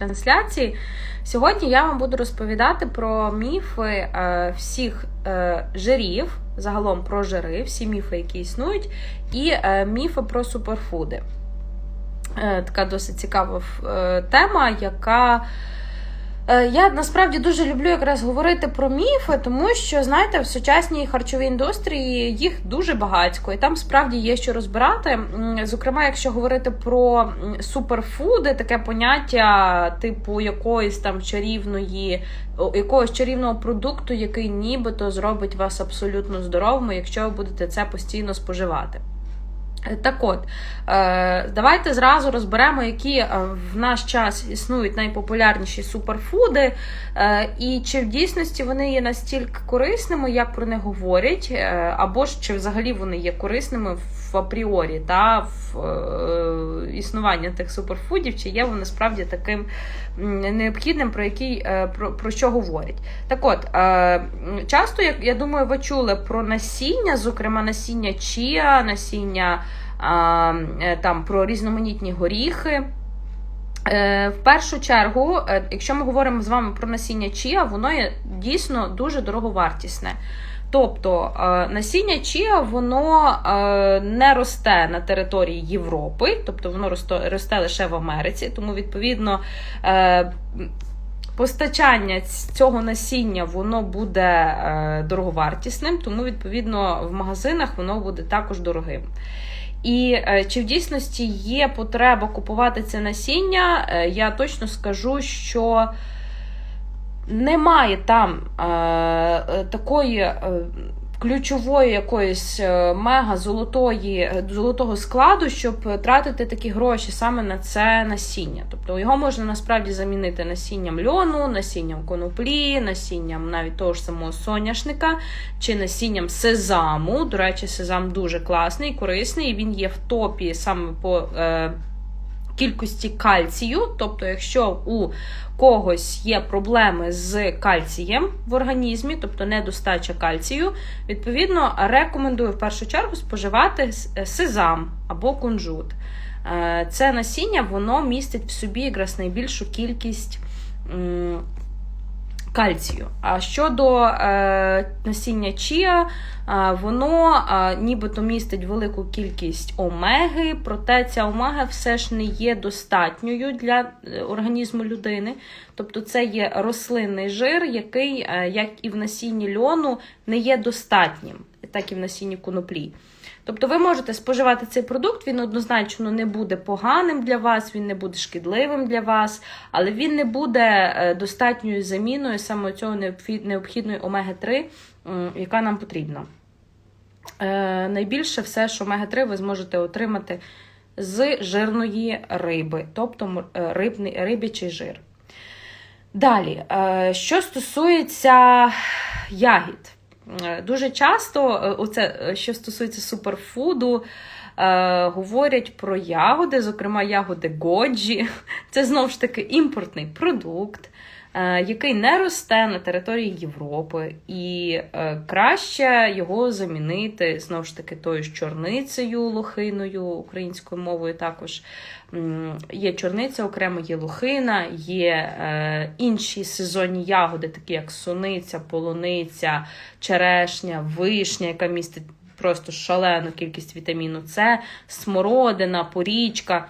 трансляції. Сьогодні я вам буду розповідати про міфи е, всіх е, жирів, загалом про жири, всі міфи, які існують, і е, міфи про суперфуди. Така досить цікава тема, яка. Е, Я насправді дуже люблю якраз говорити про міфи, тому що, знаєте, в сучасній харчовій індустрії їх дуже багатько, і там справді є що розбирати. Зокрема, якщо говорити про суперфуди, таке поняття типу якоїсь там чарівної, якогось чарівного продукту, який нібито зробить вас абсолютно здоровими, якщо ви будете це постійно споживати. Так от, е, давайте зразу розберемо, які е, в наш час існують найпопулярніші суперфуди, е, і чи в дійсності вони є настільки корисними, як про них говорять, або ж чи взагалі вони є корисними в апріорі та в е, існування тих суперфудів, чи є вони справді таким необхідним, про який е, про, про що говорять. Так от, е, часто, як я думаю, ви чули про насіння, зокрема насіння чія, насіння е, там про різноманітні горіхи. Е, В першу чергу, е, якщо ми говоримо з вами про насіння чія, воно є дійсно дуже дороговартісне. Тобто е, насіння чія воно е, не росте на території Європи, тобто воно росте, лише в Америці, тому відповідно. е, Постачання цього насіння воно буде дороговартісним, тому відповідно в магазинах воно буде також дорогим. І чи в дійсності є потреба купувати це насіння, я точно скажу, що немає там е, такої е, ключової якоїсь е, мега золотої, е, золотого складу, щоб тратити такі гроші саме на це насіння. Тобто його можна насправді замінити насінням льону, насінням коноплі, насінням навіть того ж самого соняшника чи насінням сезаму. До речі, сезам дуже класний, корисний. Він є в топі саме по е, кількості кальцію. Тобто, якщо у когось є проблеми з кальцієм в організмі, тобто недостача кальцію, відповідно рекомендую в першу чергу споживати с- сезам або кунжут. Е, Це насіння воно містить в собі якраз найбільшу кількість. Кальцію. А щодо е, насіння чія, е, воно е, нібито містить велику кількість омеги, проте ця омега все ж не є достатньою для е, організму людини. Тобто це є рослинний жир, який, е, як і в насінні льону, не є достатнім, так і в насінні коноплі. Тобто ви можете споживати цей продукт, він однозначно не буде поганим для вас, він не буде шкідливим для вас, але він не буде е, достатньою заміною саме цього необхідної омеги-3, яка нам потрібна. Е, Найбільше все, що омега-3 ви зможете отримати з жирної риби, тобто е, рибний, рибячий жир. Далі, що стосується ягід. Е, Дуже часто, е, оце, е, що стосується суперфуду, говорять про ягоди, зокрема ягоди годжі. Це знову ж таки імпортний продукт, який не росте на території Європи, і е, краще його замінити знову ж таки тою ж чорницею лохиною, українською мовою також. Є чорниця окремо, є лохина, є е, інші сезонні ягоди, такі як суниця, полуниця, черешня, вишня, яка містить просто шалену кількість вітаміну С, смородина, порічка.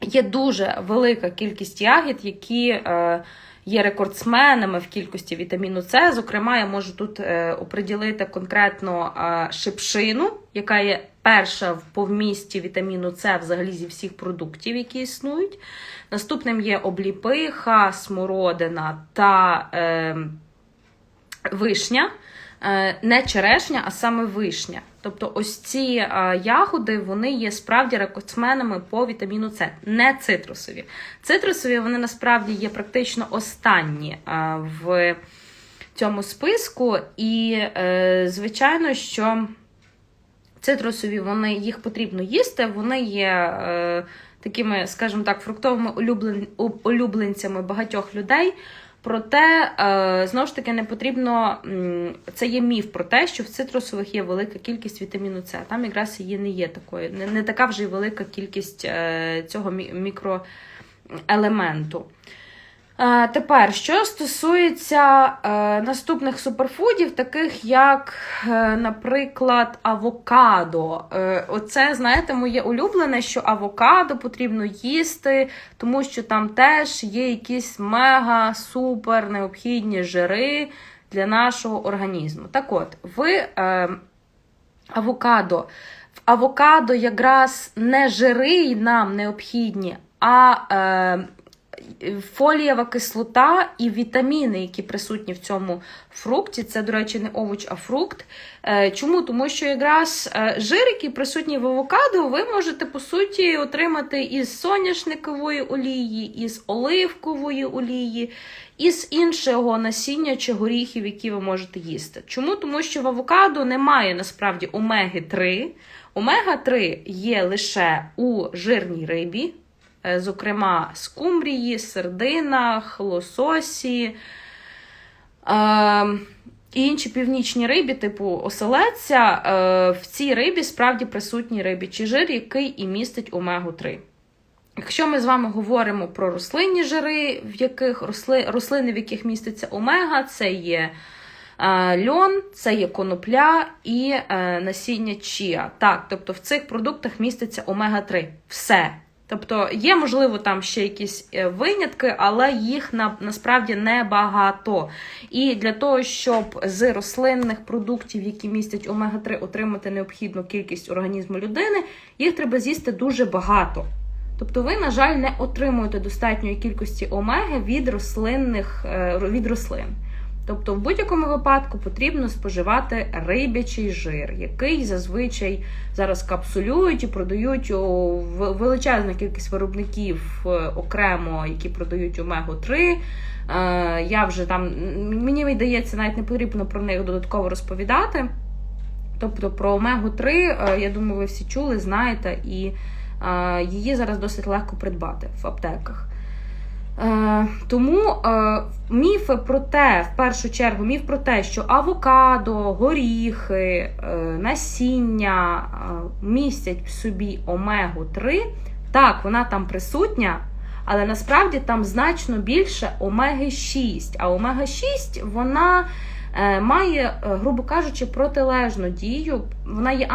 Є дуже велика кількість ягід, які е, є рекордсменами в кількості вітаміну С. Зокрема, я можу тут е, оприділити конкретно шипшину, яка є перша в по вмісті вітаміну С взагалі зі всіх продуктів, які існують. Наступним є обліпиха, смородина та е, вишня. Не черешня, а саме вишня. Тобто, ось ці е, ягоди вони є справді рекордсменами по вітаміну С, не цитрусові. Цитрусові вони насправді є практично останні е, в цьому списку, і, е, звичайно, що цитрусові вони їх потрібно їсти, вони є такими, скажімо так, фруктовими улюблен, улюбленцями багатьох людей. Проте, е, знову ж таки, не потрібно. Це є міф про те, що в цитрусових є велика кількість вітаміну С. Там якраз її не є такою, не, не така вже й велика кількість е, цього мі- мікроелементу. Е, Тепер, що стосується е, наступних суперфудів, таких як, е, наприклад, авокадо. Оце, знаєте, моє улюблене, що авокадо потрібно їсти, тому що там теж є якісь мега супер необхідні жири для нашого організму. Так от, в е, авокадо. В авокадо якраз не жири нам необхідні, а е, фолієва кислота і вітаміни, які присутні в цьому фрукті. Це, до речі, не овоч, а фрукт. Е, Чому? Тому що якраз е, жир, який присутній в авокадо, ви можете, по суті, отримати із соняшникової олії, із оливкової олії, із іншого насіння чи горіхів, які ви можете їсти. Чому? Тому що в авокадо немає насправді омеги-3. Омега-3 є лише у жирній рибі, зокрема скумбрії, сердинах, лососі. Е, і інші північні рибі, типу оселедця, е, в цій рибі справді присутній рибічий жир, який і містить омегу-3. Якщо ми з вами говоримо про рослинні жири, в яких росли, рослини, в яких міститься омега, це є е, льон, це є конопля і е, насіння чіа. Так, тобто в цих продуктах міститься омега-3. Все. Тобто є, можливо, там ще якісь е, винятки, але їх на, насправді небагато. І для того, щоб з рослинних продуктів, які містять омега-3, отримати необхідну кількість організму людини, їх треба з'їсти дуже багато. Тобто ви, на жаль, не отримуєте достатньої кількості омеги від рослинних е, від рослин. Тобто, в будь-якому випадку потрібно споживати рибячий жир, який зазвичай зараз капсулюють і продають у величезну кількість виробників е, окремо, які продають омегу 3. Е, я вже там мені видається, навіть не потрібно про них додатково розповідати. Тобто про омегу 3, я думаю, ви всі чули, знаєте, і її зараз досить легко придбати в аптеках. Е, тому е, міфи про те, в першу чергу, міф про те, що авокадо, горіхи, е, насіння містять в собі омегу 3, так, вона там присутня, але насправді там значно більше омеги 6. А омега 6 вона має, грубо кажучи, протилежну дію, вона є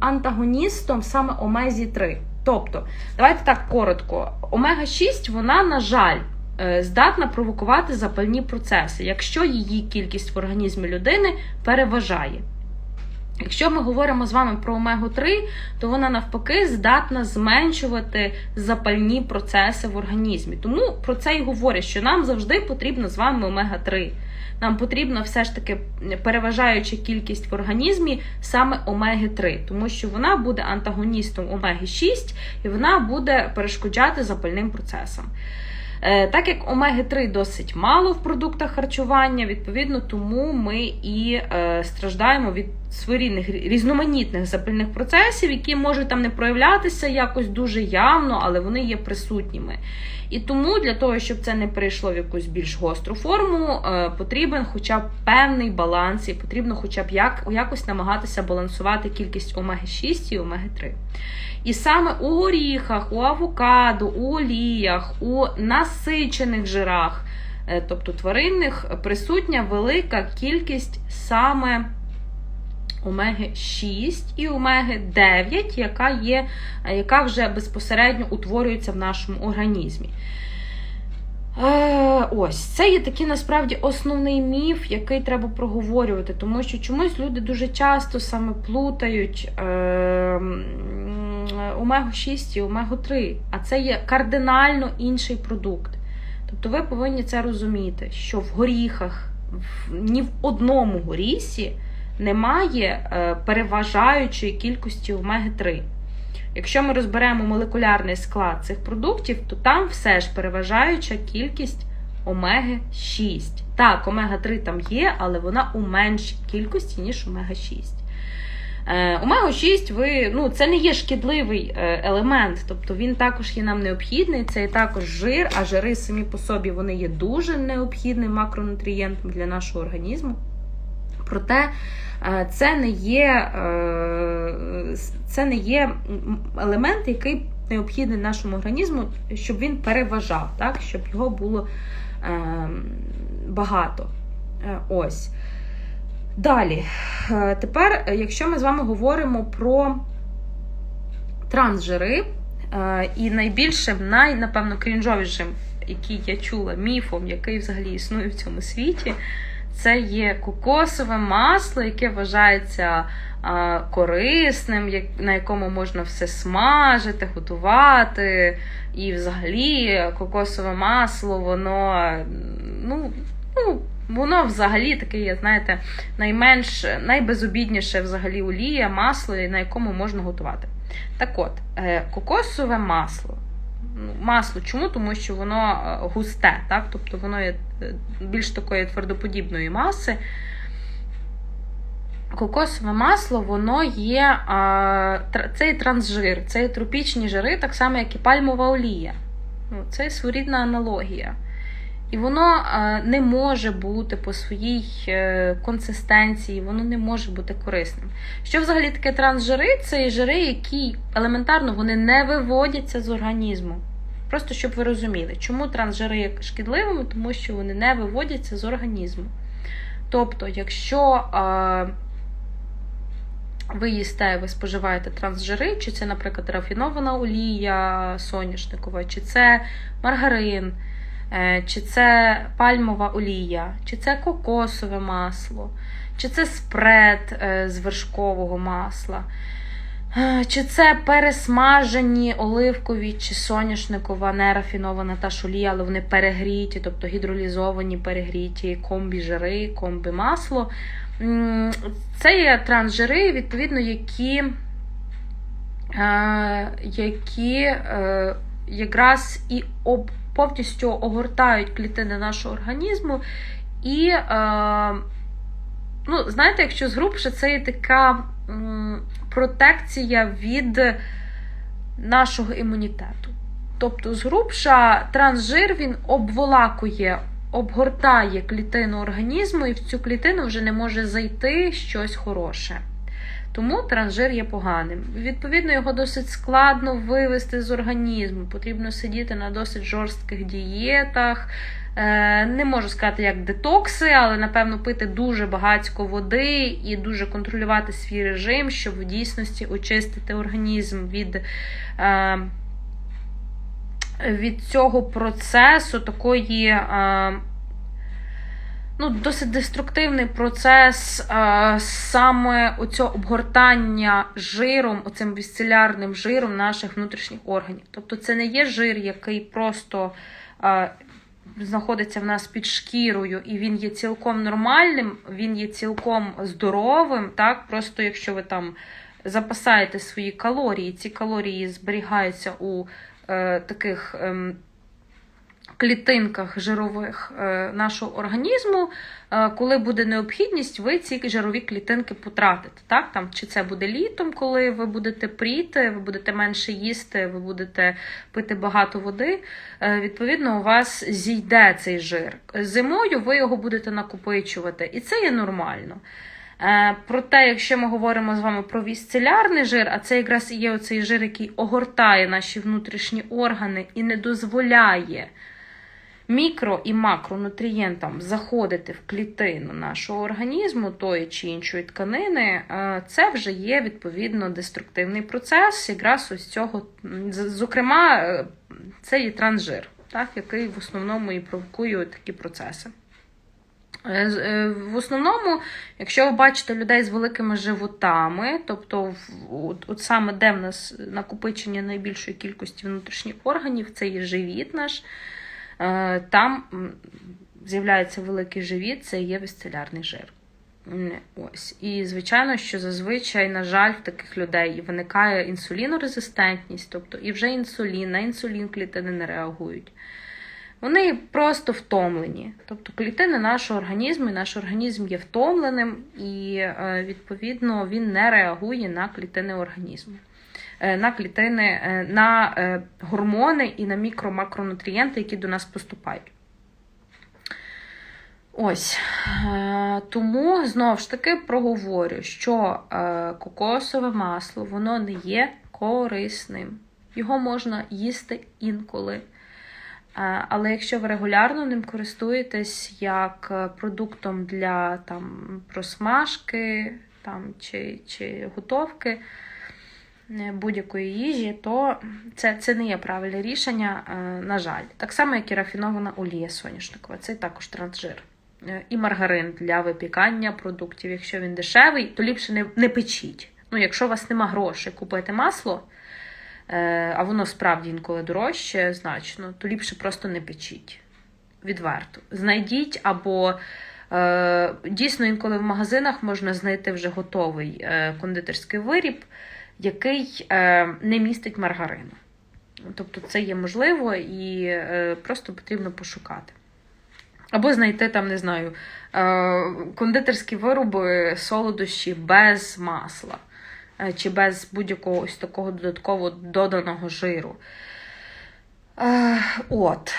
антагоністом саме омезі 3. Тобто, давайте так коротко. Омега-6, вона, на жаль, е, здатна провокувати запальні процеси, якщо її кількість в організмі людини переважає. Якщо ми говоримо з вами про омегу-3, то вона навпаки здатна зменшувати запальні процеси в організмі. Тому про це і говорять, що нам завжди потрібно з вами омега-3 нам потрібна все ж таки переважаюча кількість в організмі саме омеги-3, тому що вона буде антагоністом омеги-6 і вона буде перешкоджати запальним процесам. Е, так як омеги-3 досить мало в продуктах харчування, відповідно, тому ми і е, страждаємо від своєрідних різноманітних запальних процесів, які можуть там не проявлятися якось дуже явно, але вони є присутніми. І тому для того, щоб це не перейшло в якусь більш гостру форму, е, потрібен хоча б певний баланс, і потрібно хоча б як, якось намагатися балансувати кількість омеги-6 і омеги-3. І саме у горіхах, у авокадо, у оліях, у насичених жирах, е, тобто тваринних, присутня велика кількість саме омеги 6 і омеги 9, яка є, яка вже безпосередньо утворюється в нашому організмі. Е, ось, це є такий насправді основний міф, який треба проговорювати, тому що чомусь люди дуже часто саме плутають е, омегу 6 і омегу 3, а це є кардинально інший продукт. Тобто ви повинні це розуміти, що в горіхах, в, ні в одному горісі немає е, переважаючої кількості омеги-3. Якщо ми розберемо молекулярний склад цих продуктів, то там все ж переважаюча кількість омеги-6. Так, омега-3 там є, але вона у меншій кількості, ніж омега-6. Е, Омега-6 ви, ну, це не є шкідливий е, елемент, тобто він також є нам необхідний, це є також жир, а жири самі по собі вони є дуже необхідним макронутрієнтом для нашого організму. Проте е, це не є е, це не є елемент, який необхідний нашому організму, щоб він переважав, так? щоб його було багато. Е, ось. Далі. Тепер, якщо ми з вами говоримо про трансжири, і найбільшим, най, напевно, крінжовішим, який я чула, міфом, який взагалі існує в цьому світі, це є кокосове масло, яке вважається корисним, на якому можна все смажити, готувати. І взагалі кокосове масло, воно ну, ну, воно взагалі таке, знаєте, найменш, найбезобідніше взагалі олія, масло, на якому можна готувати. Так от, е, кокосове масло. Масло чому? Тому що воно е, густе, так? тобто воно є е, більш такої твердоподібної маси. Кокосове масло, воно є цей трансжир, це тропічні жири, так само, як і пальмова олія. Ну, Це своєрідна аналогія. І воно не може бути по своїй е, консистенції, воно не може бути корисним. Що взагалі таке трансжири? Це жири, які елементарно вони не виводяться з організму. Просто щоб ви розуміли, чому трансжири є шкідливими, тому що вони не виводяться з організму. Тобто, якщо ви їсте, ви споживаєте трансжири, чи це, наприклад, рафінована олія соняшникова, чи це маргарин. Е, чи це пальмова олія, чи це кокосове масло, чи це спред е, з вершкового масла, е, чи це пересмажені оливкові чи соняшникова, нерафінована та олія, але вони перегріті, тобто гідролізовані, перегріті комбі-жири, комбі-масло. Це є трансжири, відповідно, які які якраз і об повністю огортають клітини нашого організму. І, е, ну, знаєте, якщо згрубше, це є така протекція від нашого імунітету. Тобто, згрубша трансжир він обволакує, обгортає клітину організму, і в цю клітину вже не може зайти щось хороше. Тому транжир є поганим. Відповідно, його досить складно вивести з організму. Потрібно сидіти на досить жорстких дієтах. Е, не можу сказати, як детокси, але, напевно, пити дуже багатько води і дуже контролювати свій режим, щоб в дійсності очистити організм від. Е, від цього процесу такої е, ну, досить деструктивний процес а, саме оцього обгортання жиром, оцим вісцелярним жиром наших внутрішніх органів. Тобто це не є жир, який просто а, знаходиться в нас під шкірою, і він є цілком нормальним, він є цілком здоровим. так, Просто якщо ви там запасаєте свої калорії, ці калорії зберігаються у е, таких. Е, клітинках жирових е, нашого організму, е, коли буде необхідність, ви ці жирові клітинки потратите. Так? Там, Чи це буде літом, коли ви будете пріти, ви будете менше їсти, ви будете пити багато води. Е, відповідно, у вас зійде цей жир. Зимою ви його будете накопичувати, і це є нормально. Проте, якщо ми говоримо з вами про вісцелярний жир, а це якраз і є оцей жир, який огортає наші внутрішні органи і не дозволяє мікро і макронутрієнтам заходити в клітину нашого організму, тої чи іншої тканини, е, це вже є відповідно деструктивний процес, якраз ось цього, зокрема, е, це є трансжир, так, який в основному і провокує такі процеси. Е, в основному, якщо ви бачите людей з великими животами, тобто от, от саме де в нас накопичення найбільшої кількості внутрішніх органів, це є живіт наш. Е, там з'являється великий живіт, це є висцелярний жир. Ось. І, звичайно, що зазвичай, на жаль, в таких людей виникає інсулінорезистентність, тобто і вже інсулін, на інсулін клітини не реагують. Вони просто втомлені. Тобто клітини нашого організму, і наш організм є втомленим, і, е, відповідно, він не реагує на клітини організму. Е, на клітини, е, на е, гормони і на мікро-макронутрієнти, які до нас поступають. Ось. Тому, знову ж таки, проговорю, що кокосове масло воно не є корисним. Його можна їсти інколи. Але якщо ви регулярно ним користуєтесь як продуктом для там, просмажки там, чи, чи готовки будь-якої їжі, то це, це не є правильне рішення, е, на жаль. Так само, як і рафінована олія соняшникова, це також трансжир. Е, І маргарин для випікання продуктів. Якщо він дешевий, то ліпше не, не печіть. Ну, якщо у вас нема грошей купити масло, е, а воно справді інколи дорожче значно, то ліпше просто не печіть. Відверто. Знайдіть або е, дійсно інколи в магазинах можна знайти вже готовий е, кондитерський виріб, який е, не містить маргарину. Тобто це є можливо і е, просто потрібно пошукати. Або знайти там, не знаю, е, кондитерські вироби, солодощі без масла чи без будь-якого ось такого додатково доданого жиру. От.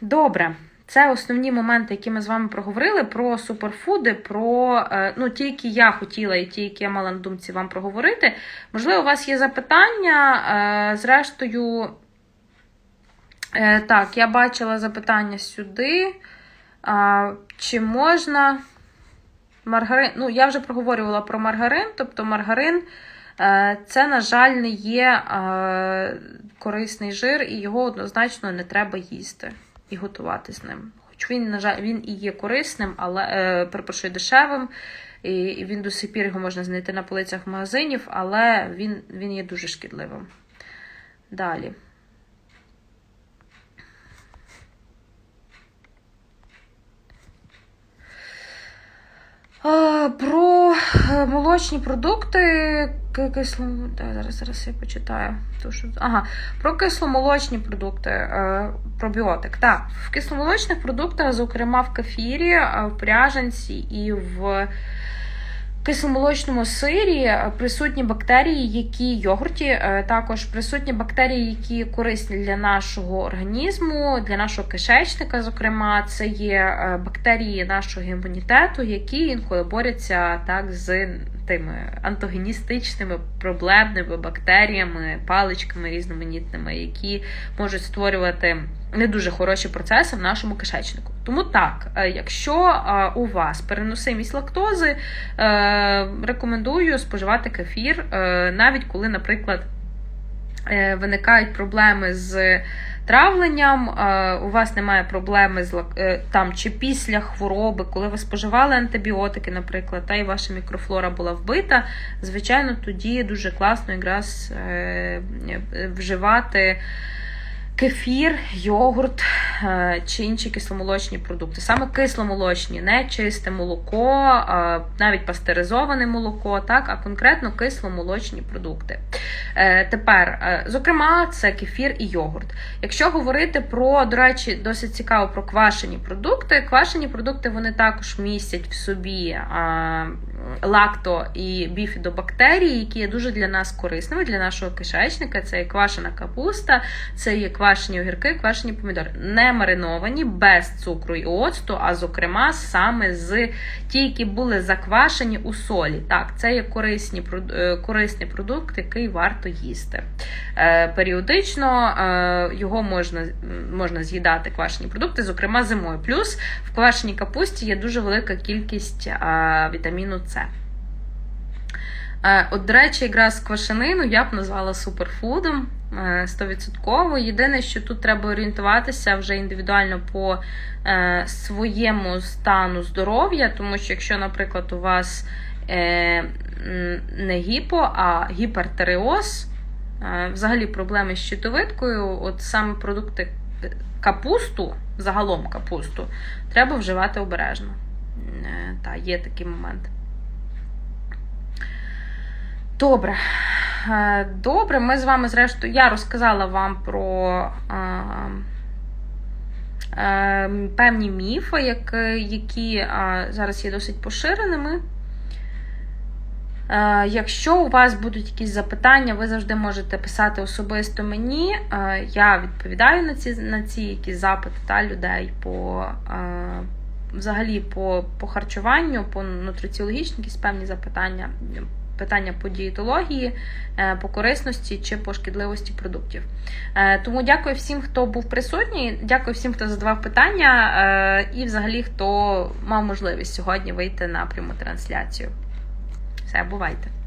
Добре. Це основні моменти, які ми з вами проговорили про суперфуди, про е, ну, ті, які я хотіла, і ті, які я мала на думці вам проговорити. Можливо, у вас є запитання. Е, Зрештою, е, так, я бачила запитання сюди. Чи можна маргарин? Ну, я вже проговорювала про маргарин, тобто маргарин. Це, на жаль, не є корисний жир, і його однозначно не треба їсти і готувати з ним. Хоч він, на жаль, він і є корисним, але е, перепрошую, дешевим, і, він до сих пір його можна знайти на полицях магазинів, але він, він є дуже шкідливим. Далі. Про е, молочні продукти кисло... да, зараз, зараз я почитаю. То. Ага, про кисломолочні продукти, е, пробіотик. Так, в кисломолочних продуктах, зокрема в кефірі, е, в пряжанці і в кисломолочному сирі е, присутні бактерії, які йогурті, е, також присутні бактерії, які корисні для нашого організму, для нашого кишечника. Зокрема, це є е, бактерії нашого імунітету, які інколи борються так з тими антогеністичними проблемними бактеріями, паличками різноманітними, які можуть створювати не дуже хороші процеси в нашому кишечнику. Тому так, е, якщо е, у вас переносимість лактози, е, рекомендую споживати кефір, навіть коли, наприклад, виникають проблеми з травленням, е, у вас немає проблеми з е, там чи після хвороби, коли ви споживали антибіотики, наприклад, та й ваша мікрофлора була вбита, звичайно, тоді дуже класно якраз е, вживати. Кефір, йогурт е, чи інші кисломолочні продукти. Саме кисломолочні, не чисте молоко, навіть пастеризоване молоко, так, а конкретно кисломолочні продукти. Е, Тепер, е, зокрема, це кефір і йогурт. Якщо говорити про, до речі, досить цікаво про квашені продукти, квашені продукти вони також містять в собі лакто і біфідобактерії, які є дуже для нас корисними, для нашого кишечника. Це є квашена капуста, це є квашені огірки, квашені помідори. Не мариновані, без цукру і оцту, а зокрема саме з ті, які були заквашені у солі. Так, це є корисні, е, корисний продукт, який варто їсти. Е, Періодично е, його можна, можна з'їдати квашені продукти, зокрема зимою. Плюс в квашеній капусті є дуже велика кількість вітаміну С. Е, От, до речі, якраз квашенину я б назвала суперфудом е, 100%. Єдине, що тут треба орієнтуватися вже індивідуально по е, своєму стану здоров'я, тому що якщо, наприклад, у вас е, не гіпо, а гіпертереоз, е, взагалі проблеми з щитовидкою, от саме продукти е, капусту, загалом капусту, треба вживати обережно. Е, Та, є такий момент. Добре. Е, Добре, ми з вами, зрештою, я розказала вам про е, е, певні міфи, як- які зараз є досить поширеними. Якщо у вас будуть якісь запитання, ви завжди можете писати особисто мені. Я відповідаю на ці, на ці якісь запити та людей по взагалі по, по харчуванню, по нутриціологічні якісь певні запитання. Питання по дієтології, е, по корисності чи по шкідливості продуктів. Е, Тому дякую всім, хто був присутній. Дякую всім, хто задавав питання, е, і взагалі хто мав можливість сьогодні вийти на пряму трансляцію. Все, бувайте.